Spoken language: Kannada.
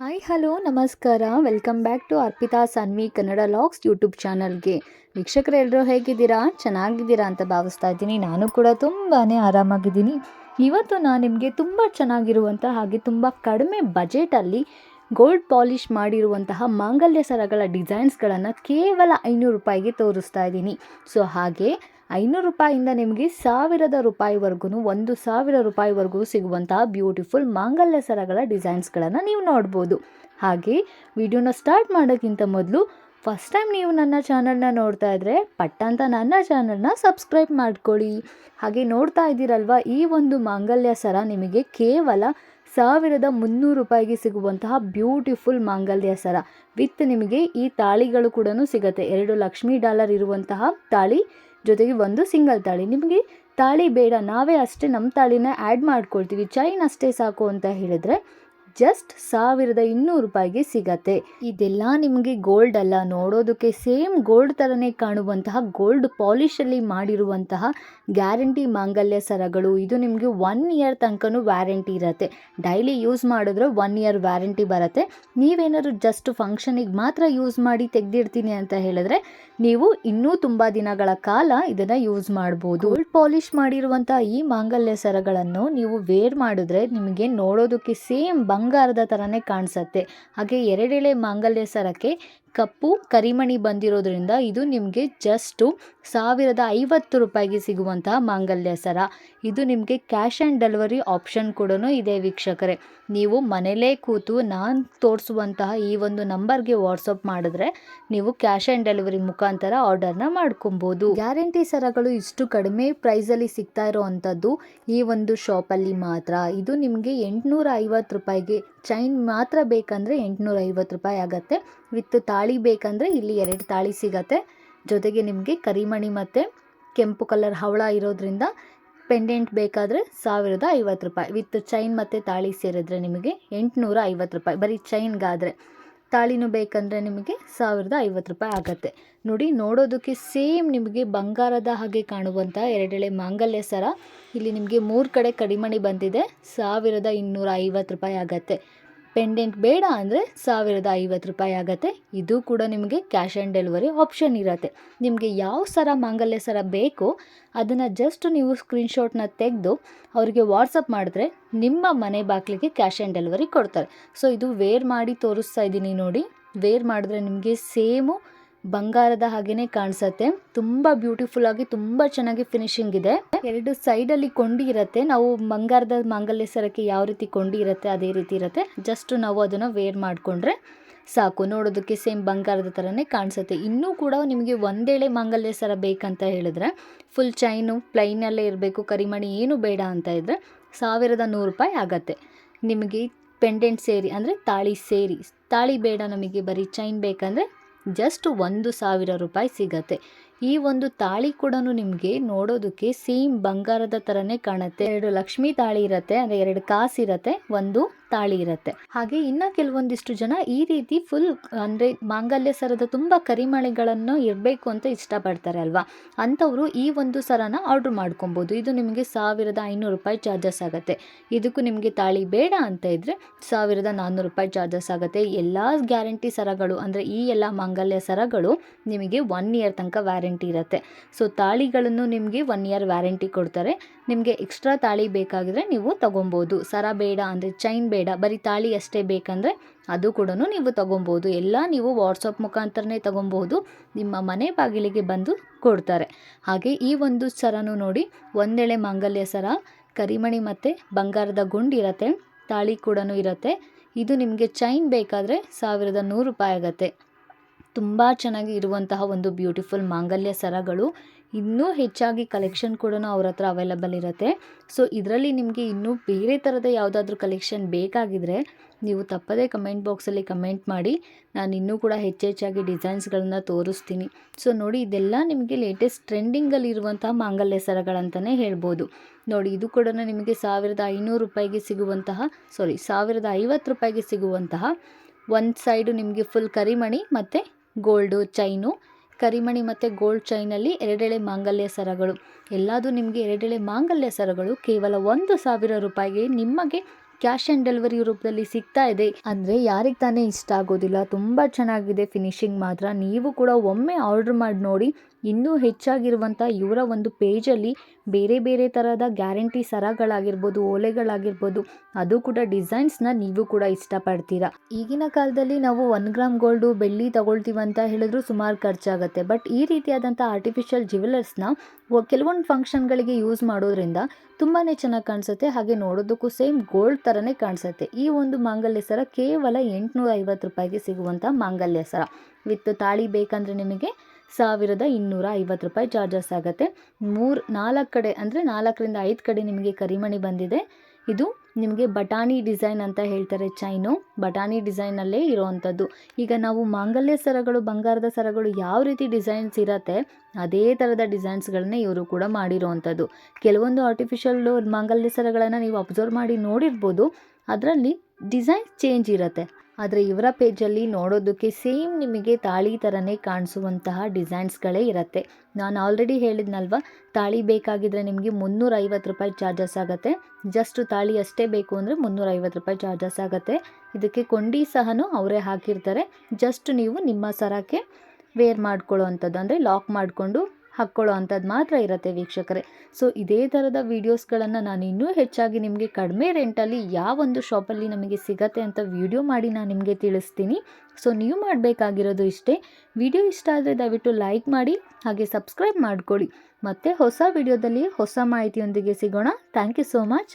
ಹಾಯ್ ಹಲೋ ನಮಸ್ಕಾರ. Welcome back to Arpita Sanvi Kannada vlogs YouTube ಚಾನಲ್ಗೆ ವೀಕ್ಷಕರೆಲ್ಲರೂ ಹೇಗಿದ್ದೀರಾ? ಚೆನ್ನಾಗಿದ್ದೀರಾ ಅಂತ ಭಾವಿಸ್ತಾ ಇದ್ದೀನಿ. ನಾನು ಕೂಡ ತುಂಬಾ ಆರಾಮಾಗಿದ್ದೀನಿ. ಇವತ್ತು ನಾನು ನಿಮಗೆ ತುಂಬ ಚೆನ್ನಾಗಿರುವಂತಹ ಹಾಗೆ ತುಂಬ ಕಡಿಮೆ ಬಜೆಟಲ್ಲಿ ಗೋಲ್ಡ್ ಪಾಲಿಷ್ ಮಾಡಿರುವಂತಹ ಮಾಂಗಲ್ಯ ಸರಗಳ ಡಿಸೈನ್ಸ್ಗಳನ್ನು ಕೇವಲ ಐನೂರು ರೂಪಾಯಿಗೆ ತೋರಿಸ್ತಾ ಇದ್ದೀನಿ. ಸೊ ಹಾಗೆ ಐನೂರು ರೂಪಾಯಿಂದ ನಿಮಗೆ ಸಾವಿರದ ರೂಪಾಯಿವರೆಗೂ ಒಂದು ಸಾವಿರ ರೂಪಾಯಿವರೆಗೂ ಸಿಗುವಂತಹ ಬ್ಯೂಟಿಫುಲ್ ಮಾಂಗಲ್ಯ ಸರಗಳ ಡಿಸೈನ್ಸ್ಗಳನ್ನು ನೀವು ನೋಡ್ಬೋದು. ಹಾಗೆ ವಿಡಿಯೋನ ಸ್ಟಾರ್ಟ್ ಮಾಡೋಕ್ಕಿಂತ ಮೊದಲು ಫಸ್ಟ್ ಟೈಮ್ ನೀವು ನನ್ನ ಚಾನಲ್ನ ನೋಡ್ತಾ ಇದ್ದರೆ ಪಟ್ಟ ಅಂತ ನನ್ನ ಚಾನಲ್ನ ಸಬ್ಸ್ಕ್ರೈಬ್ ಮಾಡ್ಕೊಳ್ಳಿ. ಹಾಗೆ ನೋಡ್ತಾ ಇದ್ದೀರಲ್ವ, ಈ ಒಂದು ಮಾಂಗಲ್ಯ ಸರ ನಿಮಗೆ ಕೇವಲ ಸಾವಿರದ ಮುನ್ನೂರು ರೂಪಾಯಿಗೆ ಸಿಗುವಂತಹ ಬ್ಯೂಟಿಫುಲ್ ಮಾಂಗಲ್ಯ ಸರ. ವಿತ್ ನಿಮಗೆ ಈ ತಾಳಿಗಳು ಕೂಡ ಸಿಗುತ್ತೆ. ಎರಡು ಲಕ್ಷ್ಮಿ ಡಾಲರ್ ಇರುವಂತಹ ತಾಳಿ. ಜೊತೆಗೆ ಒಂದು ಸಿಂಗಲ್ ತಾಳಿ. ನಿಮಗೆ ತಾಳಿ ಬೇಡ, ನಾವೇ ಅಷ್ಟೇ ನಮ್ಮ ತಾಳಿನ ಆ್ಯಡ್ ಮಾಡ್ಕೊಳ್ತೀವಿ. ಚೈನ್ ಅಷ್ಟೇ ಸಾಕು ಅಂತ ಹೇಳಿದ್ರೆ ಜಸ್ಟ್ ಸಾವಿರದ ಇನ್ನೂರು ರೂಪಾಯಿಗೆ ಸಿಗತ್ತೆ. ಇದೆಲ್ಲ ನಿಮಗೆ ಗೋಲ್ಡ್ ಅಲ್ಲ. ನೋಡೋದಕ್ಕೆ ಸೇಮ್ ಗೋಲ್ಡ್ ಥರನೇ ಕಾಣುವಂತಹ ಗೋಲ್ಡ್ ಪಾಲಿಶಲ್ಲಿ ಮಾಡಿರುವಂತಹ ಗ್ಯಾರಂಟಿ ಮಾಂಗಲ್ಯ ಸರಗಳು. ಇದು ನಿಮಗೆ ಒನ್ ಇಯರ್ ತನಕನೂ ವ್ಯಾರಂಟಿ ಇರುತ್ತೆ. ಡೈಲಿ ಯೂಸ್ ಮಾಡಿದ್ರೆ ಒನ್ ಇಯರ್ ವ್ಯಾರಂಟಿ ಬರುತ್ತೆ. ನೀವೇನಾದ್ರು ಜಸ್ಟ್ ಫಂಕ್ಷನಿಗೆ ಮಾತ್ರ ಯೂಸ್ ಮಾಡಿ ತೆಗೆದಿಡ್ತೀನಿ ಅಂತ ಹೇಳಿದ್ರೆ ನೀವು ಇನ್ನೂ ತುಂಬ ದಿನಗಳ ಕಾಲ ಇದನ್ನು ಯೂಸ್ ಮಾಡ್ಬೋದು. ಗೋಲ್ಡ್ ಪಾಲಿಶ್ ಮಾಡಿರುವಂತಹ ಈ ಮಾಂಗಲ್ಯ ಸರಗಳನ್ನು ನೀವು ವೇರ್ ಮಾಡಿದ್ರೆ ನಿಮಗೆ ನೋಡೋದಕ್ಕೆ ಸೇಮ್ ಬಂಗಾರದ ಥರನೇ ಕಾಣಿಸತ್ತೆ. ಹಾಗೆ ಎರಡೆಳೆ ಮಾಂಗಲ್ಯ ಸರಕ್ಕೆ ಕಪ್ಪು ಕರಿಮಣಿ ಬಂದಿರೋದ್ರಿಂದ ಇದು ನಿಮಗೆ ಜಸ್ಟು ಸಾವಿರದ ಐವತ್ತು ರೂಪಾಯಿಗೆ ಸಿಗುವಂತಹ ಮಾಂಗಲ್ಯ ಸರ. ಇದು ನಿಮಗೆ ಕ್ಯಾಶ್ ಆ್ಯಂಡ್ ಡೆಲಿವರಿ ಆಪ್ಷನ್ ಕೂಡ ಇದೆ ವೀಕ್ಷಕರೇ. ನೀವು ಮನೆಯಲ್ಲೇ ಕೂತು ನಾನು ತೋರಿಸುವಂತಹ ಈ ಒಂದು ನಂಬರ್ಗೆ ವಾಟ್ಸಪ್ ಮಾಡಿದ್ರೆ ನೀವು ಕ್ಯಾಶ್ ಆ್ಯಂಡ್ ಡೆಲಿವರಿ ಮುಖಾಂತರ ಆರ್ಡರ್ನ ಮಾಡ್ಕೊಬೋದು. ಗ್ಯಾರಂಟಿ ಸರಗಳು ಇಷ್ಟು ಕಡಿಮೆ ಪ್ರೈಸಲ್ಲಿ ಸಿಗ್ತಾ ಇರೋವಂಥದ್ದು ಈ ಒಂದು ಶಾಪಲ್ಲಿ ಮಾತ್ರ. ಇದು ನಿಮಗೆ ಎಂಟುನೂರ ಐವತ್ತು ರೂಪಾಯಿಗೆ ಚೈನ್ ಮಾತ್ರ ಬೇಕಂದರೆ ಎಂಟುನೂರ ಐವತ್ತು ರೂಪಾಯಿ ಆಗುತ್ತೆ. ವಿತ್ ತಾಳಿ ಬೇಕಂದರೆ ಇಲ್ಲಿ ಎರಡು ತಾಳಿ ಸಿಗತ್ತೆ. ಜೊತೆಗೆ ನಿಮಗೆ ಕರಿಮಣಿ ಮತ್ತು ಕೆಂಪು ಕಲರ್ ಹವಳ ಇರೋದ್ರಿಂದ ಪೆಂಡೆಂಟ್ ಬೇಕಾದರೆ ಸಾವಿರದ ಐವತ್ತು ರೂಪಾಯಿ. ವಿತ್ ಚೈನ್ ಮತ್ತು ತಾಳಿ ಸೇರಿದ್ರೆ ನಿಮಗೆ ಎಂಟುನೂರ ಐವತ್ತು ರೂಪಾಯಿ. ಬರೀ ಚೈನ್ಗಾದರೆ. ತಾಳಿನೂ ಬೇಕಂದರೆ ನಿಮಗೆ ಸಾವಿರದ ಐವತ್ತು ರೂಪಾಯಿ ಆಗುತ್ತೆ. ನೋಡಿ, ನೋಡೋದಕ್ಕೆ ಸೇಮ್ ನಿಮಗೆ ಬಂಗಾರದ ಹಾಗೆ ಕಾಣುವಂಥ ಎರಡೆಳೆ ಮಾಂಗಲ್ಯ ಸರ. ಇಲ್ಲಿ ನಿಮಗೆ ಮೂರು ಕಡೆ ಕಡಿಮಣಿ ಬಂದಿದೆ. ಸಾವಿರದ ಇನ್ನೂರ ಐವತ್ತು ರೂಪಾಯಿ ಆಗುತ್ತೆ. ಪೆಂಡೆಂಟ್ ಬೇಡ ಅಂದರೆ ಸಾವಿರದ ಐವತ್ತು ರೂಪಾಯಿ ಆಗುತ್ತೆ. ಇದು ಕೂಡ ನಿಮಗೆ ಕ್ಯಾಶ್ ಆ್ಯಂಡ್ ಡೆಲಿವರಿ ಆಪ್ಷನ್ ಇರುತ್ತೆ. ನಿಮಗೆ ಯಾವ ಸರ ಮಾಂಗಲ್ಯ ಸರ ಬೇಕೋ ಅದನ್ನು ಜಸ್ಟ್ ನೀವು ಸ್ಕ್ರೀನ್ಶಾಟ್ನ ತೆಗೆದು ಅವರಿಗೆ ವಾಟ್ಸಪ್ ಮಾಡಿದ್ರೆ ನಿಮ್ಮ ಮನೆ ಬಾಗಿಲಿಗೆ ಕ್ಯಾಶ್ ಆ್ಯಂಡ್ ಡೆಲಿವರಿ ಕೊಡ್ತಾರೆ. ಸೊ ಇದು ವೇರ್ ಮಾಡಿ ತೋರಿಸ್ತಾ ಇದ್ದೀನಿ ನೋಡಿ. ವೇರ್ ಮಾಡಿದ್ರೆ ನಿಮಗೆ ಸೇಮು ಬಂಗಾರದ ಹಾಗೇನೆ ಕಾಣಿಸತ್ತೆ. ತುಂಬಾ ಬ್ಯೂಟಿಫುಲ್ ಆಗಿ ತುಂಬಾ ಚೆನ್ನಾಗಿ ಫಿನಿಶಿಂಗ್ ಇದೆ. ಎರಡು ಸೈಡ್ ಅಲ್ಲಿ ಕೊಂಡಿ ಇರತ್ತೆ. ನಾವು ಬಂಗಾರದ ಮಾಂಗಲ್ಯ ಸರಕ್ಕೆ ಯಾವ ರೀತಿ ಕೊಂಡಿ ಇರತ್ತೆ, ಅದೇ ರೀತಿ ಇರುತ್ತೆ. ಜಸ್ಟ್ ನಾವು ಅದನ್ನ ವೇರ್ ಮಾಡಿಕೊಂಡ್ರೆ ಸಾಕು. ನೋಡೋದಕ್ಕೆ ಸೇಮ್ ಬಂಗಾರದ ಥರನೇ ಕಾಣಿಸುತ್ತೆ. ಇನ್ನೂ ಕೂಡ ನಿಮಗೆ ಒಂದೇಳೆ ಮಾಂಗಲ್ಯ ಸರ ಬೇಕಂತ ಹೇಳಿದ್ರೆ ಫುಲ್ ಚೈನು ಪ್ಲೈನಲ್ಲೇ ಇರಬೇಕು. ಕರಿಮಣಿ ಏನು ಬೇಡ ಅಂತ ಇದ್ದರೆ ಸಾವಿರದ ನೂರು ರೂಪಾಯಿ ಆಗತ್ತೆ. ನಿಮಗೆ ಪೆಂಡೆಂಟ್ ಸೇರಿ ಅಂದರೆ ತಾಳಿ ಸೇರಿ. ತಾಳಿ ಬೇಡ ನಮಗೆ ಬರೀ ಚೈನ್ ಬೇಕಂದರೆ ಜಸ್ಟ್ ಒಂದು ಸಾವಿರ ರೂಪಾಯಿ ಸಿಗತ್ತೆ. ಈ ಒಂದು ತಾಳಿ ಕೂಡ ನಿಮಗೆ ನೋಡೋದಕ್ಕೆ ಸೇಮ್ ಬಂಗಾರದ ಥರನೇ ಕಾಣುತ್ತೆ. ಎರಡು ಲಕ್ಷ್ಮಿ ತಾಳಿ ಇರುತ್ತೆ, ಅಂದರೆ ಎರಡು ಕಾಸು ಇರುತ್ತೆ, ಒಂದು ತಾಳಿ ಇರುತ್ತೆ. ಹಾಗೆ ಇನ್ನು ಕೆಲವೊಂದಿಷ್ಟು ಜನ ಈ ರೀತಿ ಫುಲ್ ಅಂದರೆ ಮಾಂಗಲ್ಯ ಸರದ ತುಂಬ ಕರಿಮಳೆಗಳನ್ನು ಇರಬೇಕು ಅಂತ ಇಷ್ಟಪಡ್ತಾರೆ ಅಲ್ವಾ? ಅಂಥವರು ಈ ಒಂದು ಸರನ ಆರ್ಡ್ರ್ ಮಾಡ್ಕೊಬೋದು. ಇದು ನಿಮಗೆ ಸಾವಿರದ ಐನೂರು ರೂಪಾಯಿ ಚಾರ್ಜಸ್ ಆಗುತ್ತೆ. ಇದಕ್ಕೂ ನಿಮಗೆ ತಾಳಿ ಬೇಡ ಅಂತ ಇದ್ದರೆ ಸಾವಿರದ ನಾನ್ನೂರು ರೂಪಾಯಿ ಚಾರ್ಜಸ್ ಆಗುತ್ತೆ. ಎಲ್ಲ ಗ್ಯಾರಂಟಿ ಸರಗಳು, ಅಂದರೆ ಈ ಎಲ್ಲ ಮಾಂಗಲ್ಯ ಸರಗಳು ನಿಮಗೆ ಒನ್ ಇಯರ್ ತನಕ ವ್ಯಾರಂಟಿ ಇರುತ್ತೆ. ಸೊ ತಾಳಿಗಳನ್ನು ನಿಮಗೆ ಒನ್ ಇಯರ್ ವ್ಯಾರಂಟಿ ಕೊಡ್ತಾರೆ. ನಿಮಗೆ ಎಕ್ಸ್ಟ್ರಾ ತಾಳಿ ಬೇಕಾಗಿದ್ರೆ ನೀವು ತೊಗೊಬೋದು. ಸರ ಬೇಡ ಅಂದರೆ ಚೈನ್ ಬೇಡ ಬರೀ ತಾಳಿ ಅಷ್ಟೇ ಬೇಕಂದರೆ ಅದು ಕೂಡ ನೀವು ತೊಗೊಬೋದು. ಎಲ್ಲ ನೀವು ವಾಟ್ಸಪ್ ಮುಖಾಂತರನೇ ತೊಗೊಬೋದು. ನಿಮ್ಮ ಮನೆ ಬಾಗಿಲಿಗೆ ಬಂದು ಕೊಡ್ತಾರೆ. ಹಾಗೆ ಈ ಒಂದು ಸರನು ನೋಡಿ, ಒಂದೆಳೆ ಮಾಂಗಲ್ಯ ಸರ, ಕರಿಮಣಿ ಮತ್ತು ಬಂಗಾರದ ಗುಂಡಿರತ್ತೆ ತಾಳಿ ಕೂಡ ಇರುತ್ತೆ. ಇದು ನಿಮಗೆ ಚೈನ್ ಬೇಕಾದರೆ ಸಾವಿರದ ನೂರು ರೂಪಾಯಿ ಆಗುತ್ತೆ. ತುಂಬ ಚೆನ್ನಾಗಿ ಇರುವಂತಹ ಒಂದು ಬ್ಯೂಟಿಫುಲ್ ಮಾಂಗಲ್ಯ ಸರಗಳು. ಇನ್ನೂ ಹೆಚ್ಚಾಗಿ ಕಲೆಕ್ಷನ್ ಕೂಡ ಅವ್ರ ಹತ್ರ ಅವೈಲಬಲ್ ಇರುತ್ತೆ. ಸೊ ಇದರಲ್ಲಿ ನಿಮಗೆ ಇನ್ನೂ ಬೇರೆ ಥರದ ಯಾವುದಾದ್ರೂ ಕಲೆಕ್ಷನ್ ಬೇಕಾಗಿದ್ದರೆ ನೀವು ತಪ್ಪದೇ ಕಮೆಂಟ್ ಬಾಕ್ಸಲ್ಲಿ ಕಮೆಂಟ್ ಮಾಡಿ. ನಾನು ಇನ್ನೂ ಕೂಡ ಹೆಚ್ಚೆಚ್ಚಾಗಿ ಡಿಸೈನ್ಸ್ಗಳನ್ನ ತೋರಿಸ್ತೀನಿ. ಸೊ ನೋಡಿ, ಇದೆಲ್ಲ ನಿಮಗೆ ಲೇಟೆಸ್ಟ್ ಟ್ರೆಂಡಿಂಗಲ್ಲಿ ಇರುವಂಥ ಮಾಂಗಲ್ಯ ಸರಗಳಂತಲೇ ಹೇಳ್ಬೋದು. ನೋಡಿ, ಇದು ಕೂಡ ನಿಮಗೆ ಸಾವಿರದ ಐನೂರು ರೂಪಾಯಿಗೆ ಸಿಗುವಂತಹ ಸಾರಿ ಸಾವಿರದ ಐವತ್ತು ರೂಪಾಯಿಗೆ ಸಿಗುವಂತಹ, ಒಂದು ಸೈಡು ನಿಮಗೆ ಫುಲ್ ಕರಿಮಣಿ ಮತ್ತು ಗೋಲ್ಡು ಚೈನು ಕರಿಮಣಿ ಮತ್ತು ಗೋಲ್ಡ್ ಚೈನಲ್ಲಿ ಎರಡೆಳೆ ಮಾಂಗಲ್ಯ ಸರಗಳು. ಎಲ್ಲದೂ ನಿಮಗೆ ಎರಡೆಳೆ ಮಾಂಗಲ್ಯ ಸರಗಳು ಕೇವಲ ಒಂದು ಸಾವಿರ ರೂಪಾಯಿಗೆ ನಿಮಗೆ ಕ್ಯಾಶ್ ಆನ್ ಡೆಲಿವರಿ ರೂಪದಲ್ಲಿ ಸಿಗ್ತಾ ಇದೆ. ಅಂದರೆ ಯಾರಿಗೆ ತಾನೇ ಇಷ್ಟ ಆಗೋದಿಲ್ಲ. ತುಂಬ ಚೆನ್ನಾಗಿದೆ ಫಿನಿಶಿಂಗ್ ಮಾತ್ರ. ನೀವು ಕೂಡ ಒಮ್ಮೆ ಆರ್ಡರ್ ಮಾಡಿ ನೋಡಿ. ಇನ್ನೂ ಹೆಚ್ಚಾಗಿರುವಂಥ ಇವರ ಒಂದು ಪೇಜಲ್ಲಿ ಬೇರೆ ಬೇರೆ ಥರದ ಗ್ಯಾರಂಟಿ ಸರಗಳಾಗಿರ್ಬೋದು, ಓಲೆಗಳಾಗಿರ್ಬೋದು, ಅದು ಕೂಡ ಡಿಸೈನ್ಸ್ನ ನೀವು ಕೂಡ ಇಷ್ಟಪಡ್ತೀರಾ. ಈಗಿನ ಕಾಲದಲ್ಲಿ ನಾವು ಒನ್ ಗ್ರಾಮ್ ಗೋಲ್ಡು ಬೆಳ್ಳಿ ತಗೊಳ್ತೀವಿ ಅಂತ ಹೇಳಿದ್ರು ಸುಮಾರು ಖರ್ಚಾಗುತ್ತೆ. ಬಟ್ ಈ ರೀತಿಯಾದಂಥ ಆರ್ಟಿಫಿಷಿಯಲ್ ಜ್ಯುವೆಲರ್ಸ್ನ ಕೆಲವೊಂದು ಫಂಕ್ಷನ್ಗಳಿಗೆ ಯೂಸ್ ಮಾಡೋದ್ರಿಂದ ತುಂಬಾ ಚೆನ್ನಾಗಿ ಕಾಣಿಸುತ್ತೆ. ಹಾಗೆ ನೋಡೋದಕ್ಕೂ ಸೇಮ್ ಗೋಲ್ಡ್ ಥರನೇ ಕಾಣಿಸುತ್ತೆ. ಈ ಒಂದು ಮಾಂಗಲ್ಯ ಸರ ಕೇವಲ ಎಂಟುನೂರ ರೂಪಾಯಿಗೆ ಸಿಗುವಂಥ ಮಾಂಗಲ್ಯ ಸರ. ವಿತ್ ತಾಳಿ ಬೇಕಂದರೆ ನಿಮಗೆ ಸಾವಿರದ ಇನ್ನೂರ ಐವತ್ತು ರೂಪಾಯಿ ಚಾರ್ಜಸ್ ಆಗುತ್ತೆ. ಮೂರು, ನಾಲ್ಕು ಕಡೆ, ಅಂದರೆ ನಾಲ್ಕರಿಂದ ಐದು ಕಡೆ ನಿಮಗೆ ಕರಿಮಣಿ ಬಂದಿದೆ. ಇದು ನಿಮಗೆ ಬಟಾಣಿ ಡಿಸೈನ್ ಅಂತ ಹೇಳ್ತಾರೆ ಚೈನು. ಬಟಾಣಿ ಡಿಸೈನಲ್ಲೇ ಇರೋವಂಥದ್ದು. ಈಗ ನಾವು ಮಾಂಗಲ್ಯ ಸರಗಳು, ಬಂಗಾರದ ಸರಗಳು ಯಾವ ರೀತಿ ಡಿಸೈನ್ಸ್ ಇರತ್ತೆ, ಅದೇ ಥರದ ಡಿಸೈನ್ಸ್ಗಳನ್ನೇ ಇವರು ಕೂಡ ಮಾಡಿರೋವಂಥದ್ದು. ಕೆಲವೊಂದು ಆರ್ಟಿಫಿಷಿಯಲ್ ಮಾಂಗಲ್ಯ ಸರಗಳನ್ನು ನೀವು ಅಬ್ಸರ್ವ್ ಮಾಡಿ ನೋಡಿರ್ಬೋದು. ಅದರಲ್ಲಿ ಡಿಸೈನ್ ಚೇಂಜ್ ಇರುತ್ತೆ. ಆದರೆ ಇವರ ಪೇಜಲ್ಲಿ ನೋಡೋದಕ್ಕೆ ಸೇಮ್ ನಿಮಗೆ ತಾಳಿ ಥರನೇ ಕಾಣಿಸುವಂತಹ ಡಿಸೈನ್ಸ್ಗಳೇ ಇರುತ್ತೆ. ನಾನು ಆಲ್ರೆಡಿ ಹೇಳಿದ್ನಲ್ವ, ತಾಳಿ ಬೇಕಾಗಿದ್ದರೆ ನಿಮಗೆ ಮುನ್ನೂರೈವತ್ತು ರೂಪಾಯಿ ಚಾರ್ಜಸ್ ಆಗುತ್ತೆ. ಜಸ್ಟ್ ತಾಳಿ ಅಷ್ಟೇ ಬೇಕು ಅಂದರೆ ಮುನ್ನೂರೈವತ್ತು ರೂಪಾಯಿ ಚಾರ್ಜಸ್ ಆಗುತ್ತೆ. ಇದಕ್ಕೆ ಕೊಂಡಿ ಸಹನೂ ಅವರೇ ಹಾಕಿರ್ತಾರೆ. ಜಸ್ಟ್ ನೀವು ನಿಮ್ಮ ಸರಕ್ಕೆ ವೇರ್ ಮಾಡ್ಕೊಳ್ಳೋ ಅಂಥದ್ದು ಅಂದರೆ ಲಾಕ್ ಮಾಡಿಕೊಂಡು ಹಾಕ್ಕೊಳ್ಳೋ ಅಂಥದ್ದು ಮಾತ್ರ ಇರುತ್ತೆ ವೀಕ್ಷಕರೇ. ಸೊ ಇದೇ ಥರದ ವೀಡಿಯೋಸ್ಗಳನ್ನು ನಾನು ಇನ್ನೂ ಹೆಚ್ಚಾಗಿ ನಿಮಗೆ ಕಡಿಮೆ ರೆಂಟಲ್ಲಿ ಯಾವೊಂದು ಶಾಪಲ್ಲಿ ನಮಗೆ ಸಿಗತ್ತೆ ಅಂತ ವಿಡಿಯೋ ಮಾಡಿ ನಾನು ನಿಮಗೆ ತಿಳಿಸ್ತೀನಿ. ಸೊ ನೀವು ಮಾಡಬೇಕಾಗಿರೋದು ಇಷ್ಟೇ. ವಿಡಿಯೋ ಇಷ್ಟ ಆದರೆ ದಯವಿಟ್ಟು ಲೈಕ್ ಮಾಡಿ, ಹಾಗೆ ಸಬ್ಸ್ಕ್ರೈಬ್ ಮಾಡ್ಕೊಳ್ಳಿ. ಮತ್ತು ಹೊಸ ವಿಡಿಯೋದಲ್ಲಿ ಹೊಸ ಮಾಹಿತಿಯೊಂದಿಗೆ ಸಿಗೋಣ. Thank you so much